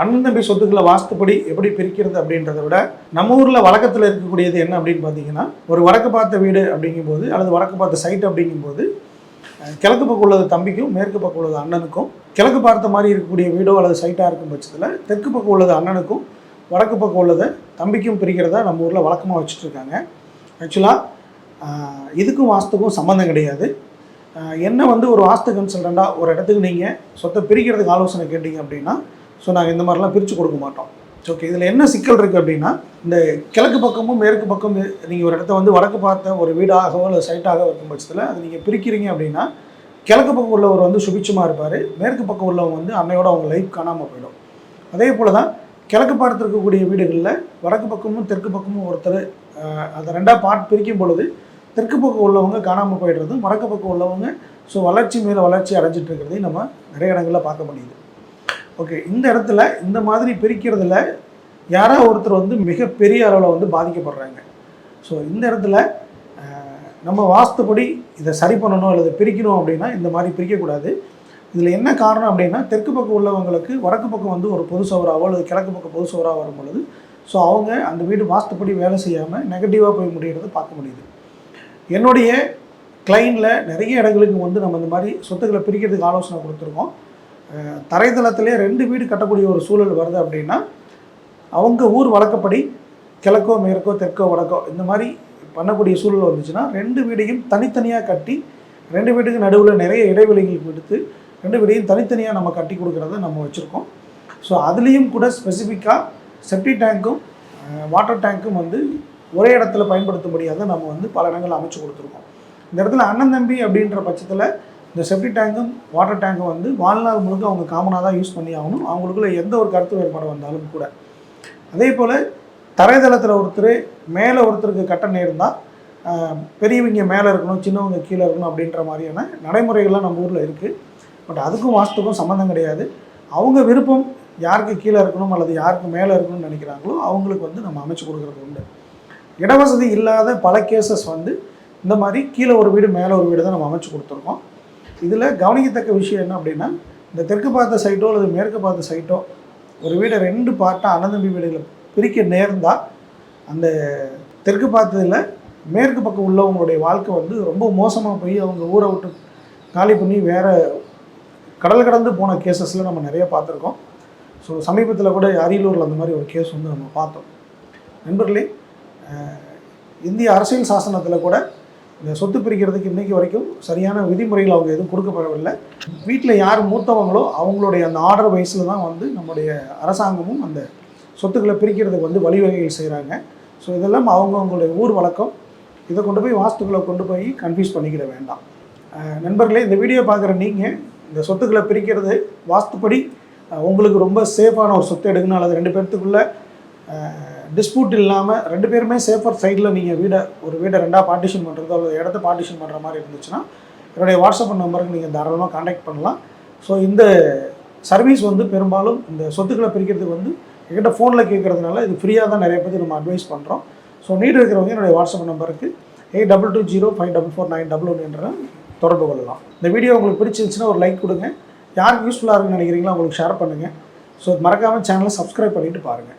அண்ணன் தம்பி சொத்துக்களை வாஸ்துப்படி எப்படி பிரிக்கிறது அப்படின்றத விட நம்ம ஊரில் வழக்கத்தில் இருக்கக்கூடியது என்ன அப்படின்னு பார்த்தீங்கன்னா ஒரு வடக்கு பார்த்த வீடு அப்படிங்கும்போது அல்லது வடக்கு பார்த்த சைட் அப்படிங்கும்போது கிழக்கு பக்கம் உள்ளது தம்பிக்கும் மேற்கு பக்கம் உள்ளது அண்ணனுக்கும் கிழக்கு பார்த்த மாதிரி இருக்கக்கூடிய வீடோ அல்லது சைட்டாக இருக்கும் பட்சத்தில் தெற்கு பக்கம் உள்ளது அண்ணனுக்கும் வடக்கு பக்கம் உள்ளதை தம்பிக்கும் பிரிக்கிறதா நம்ம ஊரில் வழக்கமாக வச்சுட்ருக்காங்க ஆக்சுவலாக இதுக்கும் வாஸ்துக்கும் சம்மந்தம் கிடையாது. என்ன வந்து ஒரு வாஸ்து கன்சல்டண்ட்டாக ஒரு இடத்துக்கு நீங்கள் சொத்தை பிரிக்கிறதுக்கு ஆலோசனை கேட்டீங்க அப்படின்னா ஸோ நாங்கள் இந்த மாதிரிலாம் பிரித்து கொடுக்க மாட்டோம். ஓகே இதில் என்ன சிக்கல் இருக்குது அப்படின்னா இந்த கிழக்கு பக்கமும் மேற்கு பக்கம் நீங்கள் ஒரு இடத்த வந்து வடக்கு பார்த்த ஒரு வீடாகவோ இல்லை சைட்டாகவோ இருக்கும் பட்சத்தில் அது நீங்கள் பிரிக்கிறீங்க அப்படின்னா கிழக்கு பக்கம் உள்ளவர் வந்து சுபிச்சமாக இருப்பார். மேற்கு பக்கம் உள்ளவங்க வந்து அன்னையோட அவங்க லைஃப் காணாமல் போயிடும். அதே போல் தான் கிழக்கு பார்த்து இருக்கக்கூடிய வீடுகளில் வடக்கு பக்கமும் தெற்கு பக்கமும் ஒருத்தர் அதை ரெண்டாக பார்ட் பிரிக்கும் பொழுது தெற்கு பக்கம் உள்ளவங்க காணாமல் போயிடுறதும் வடக்கு பக்கம் உள்ளவங்க ஸோ வளர்ச்சி மேலே வளர்ச்சி அடைஞ்சிட்டு இருக்கிறதையும் நம்ம நிறைய இடங்களில் பார்க்க முடியுது. ஓகே இந்த இடத்துல இந்த மாதிரி பிரிக்கிறதுல யாரோ ஒருத்தர் வந்து மிகப்பெரிய அளவில் வந்து பாதிக்கப்படுறாங்க. ஸோ இந்த இடத்துல நம்ம வாஸ்துப்படி இதை சரி பண்ணணும் அல்லது பிரிக்கணும் அப்படின்னா இந்த மாதிரி பிரிக்கக்கூடாது. இதில் என்ன காரணம் அப்படின்னா தெற்கு பக்கம் உள்ளவங்களுக்கு வடக்கு பக்கம் வந்து ஒரு பொது சவராவோ அல்லது கிழக்கு பக்கம் பொது சவராக வரும் பொழுது ஸோ அவங்க அந்த வீடு வாஸ்துப்படி வேலை செய்யாமல் நெகட்டிவாக போய் முடியறதை பார்க்க முடியுது. என்னுடைய கிளைனில் நிறைய இடங்களுக்கு வந்து நம்ம இந்த மாதிரி சொத்துக்களை பிரிக்கிறதுக்கு ஆலோசனை கொடுத்துருக்கோம். தரைதளத்திலே ரெண்டு வீடு கட்டக்கூடிய ஒரு சூழல் வருது அப்படின்னா அவங்க ஊர் வழக்கப்படி கிழக்கோ மேற்கோ தெற்கோ வடக்கோ இந்த மாதிரி பண்ணக்கூடிய சூழல் வந்துச்சுன்னா ரெண்டு வீடையும் தனித்தனியாக கட்டி ரெண்டு வீட்டுக்கு நடுவில் நிறைய இடைவெளிகள் விடுத்து ரெண்டு வீடையும் தனித்தனியாக நம்ம கட்டி கொடுக்குறத நம்ம வச்சுருக்கோம். ஸோ அதுலேயும் கூட ஸ்பெசிஃபிக்காக செப்டி டேங்க்கும் வாட்டர் டேங்க்கும் வந்து ஒரே இடத்துல பயன்படுத்தும்படியாக தான் நம்ம வந்து பல இடங்கள் அமைச்சு கொடுத்துருக்கோம். இந்த இடத்துல அண்ணன் தம்பி அப்படின்ற பட்சத்தில் இந்த செப்டி டேங்கும் வாட்டர் டேங்கும் வந்து வாழ்நாள் முழுக்க அவங்க காமனாக தான் யூஸ் பண்ணி ஆகணும். அவங்களுக்குள்ள எந்த ஒரு கருத்து வேறுபாடு வந்தாலும் கூட. அதே போல் தரைதளத்தில் ஒருத்தர் மேலே ஒருத்தருக்கு கட்ட நேர்ந்தால் பெரியவங்க மேலே இருக்கணும் சின்னவங்க கீழே இருக்கணும் அப்படின்ற மாதிரியான நடைமுறைகள்லாம் நம்ம ஊரில் இருக்குது பட் அதுக்கும் வாஸ்துக்கும் சம்மந்தம் கிடையாது. அவங்க விருப்பம் யாருக்கு கீழே இருக்கணும் அல்லது யாருக்கு மேலே இருக்கணும்னு நினைக்கிறாங்களோ அவங்களுக்கு வந்து நம்ம அமைச்சு கொடுக்குறது உண்டு. இடவசதி இல்லாத பல கேசஸ் வந்து இந்த மாதிரி கீழே ஒரு வீடு மேலே ஒரு வீடு தான் நம்ம அமைச்சு கொடுத்துருக்கோம். இதில் கவனிக்கத்தக்க விஷயம் என்ன அப்படின்னா இந்த தெற்கு பார்த்த சைட்டோ அல்லது மேற்கு பார்த்த சைட்டோ ஒரு வீடை ரெண்டு பார்ட்டாக அனந்தம்பி வீடுகளை பிரிக்க நேர்ந்தால் அந்த தெற்கு பார்த்ததில் மேற்கு பக்கம் உள்ளவங்களுடைய வாழ்க்கை வந்து ரொம்ப மோசமாக போய் அவங்க ஊரை விட்டு காலி பண்ணி வேறு கடல் கடந்து போன கேசஸில் நம்ம நிறைய பார்த்துருக்கோம். ஸோ சமீபத்தில் கூட அரியலூரில் அந்த மாதிரி ஒரு கேஸ் வந்து நம்ம பார்த்தோம். நண்பர்களே இந்திய அரசியல் சாசனத்தில் கூட இந்த சொத்து பிரிக்கிறதுக்கு இன்றைக்கி வரைக்கும் சரியான விதிமுறைகள் அவங்க எதுவும் கொடுக்கப்படவில்லை. வீட்டில் யார் மூத்தவங்களோ அவங்களுடைய அந்த ஆர்டர் வயசில் தான் வந்து நம்முடைய அரசாங்கமும் அந்த சொத்துக்களை பிரிக்கிறதுக்கு வந்து வழிவகைகள் செய்கிறாங்க ஸோ இதெல்லாம் அவங்கவுங்களுடைய ஊர் வழக்கம். இதை கொண்டு போய் வாஸ்துக்களை கொண்டு போய் கன்ஃபியூஸ் பண்ணிக்கிட வேண்டாம். நண்பர்களே இந்த வீடியோ பார்க்குற நீங்கள் இந்த சொத்துக்களை பிரிக்கிறது வாஸ்துப்படி உங்களுக்கு ரொம்ப சேஃபான ஒரு சொத்து எடுக்கணும். அல்லது ரெண்டு பேர்த்துக்குள்ளே டிஸ்பியூட் இல்லாமல் ரெண்டு பேருமே சேஃபர் சைடில் நீங்கள் வீடை ஒரு வீடை ரெண்டாக பார்ட்டிஷன் பண்ணுறதோ அல்லது இடத்த பார்ட்டிஷன் பண்ணுற மாதிரி இருந்துச்சுன்னா என்னுடைய வாட்ஸ்அப் நம்பருக்கு நீங்கள் தாராளமாக காண்டாக்ட் பண்ணலாம். ஸோ இந்த சர்வீஸ் வந்து பெரும்பாலும் இந்த சொத்துக்களை பிரிக்கிறதுக்கு வந்து என்கிட்ட ஃபோனில் கேட்குறதுனால இது ஃப்ரீயாக தான் நிறைய பேர் நம்ம அட்வைஸ் பண்ணுறோம் ஸோ நீட் இருக்கிறவங்க என்னுடைய வாட்ஸ்அப் நம்பருக்கு eight double two zero five double four nine double one என்ற தொடர்பு கொள்ளலாம். இந்த வீடியோ உங்களுக்கு பிடிச்சிருந்துச்சுன்னா ஒரு லைக் கொடுங்க. யாருக்கு யூஸ்ஃபுல்லாக இருக்குன்னு நினைக்கிறீங்களோ உங்களுக்கு ஷேர் பண்ணுங்கள் ஸோ மறக்காமல் சேனலை சப்ஸ்கிரைப் பண்ணிவிட்டு பாருங்கள்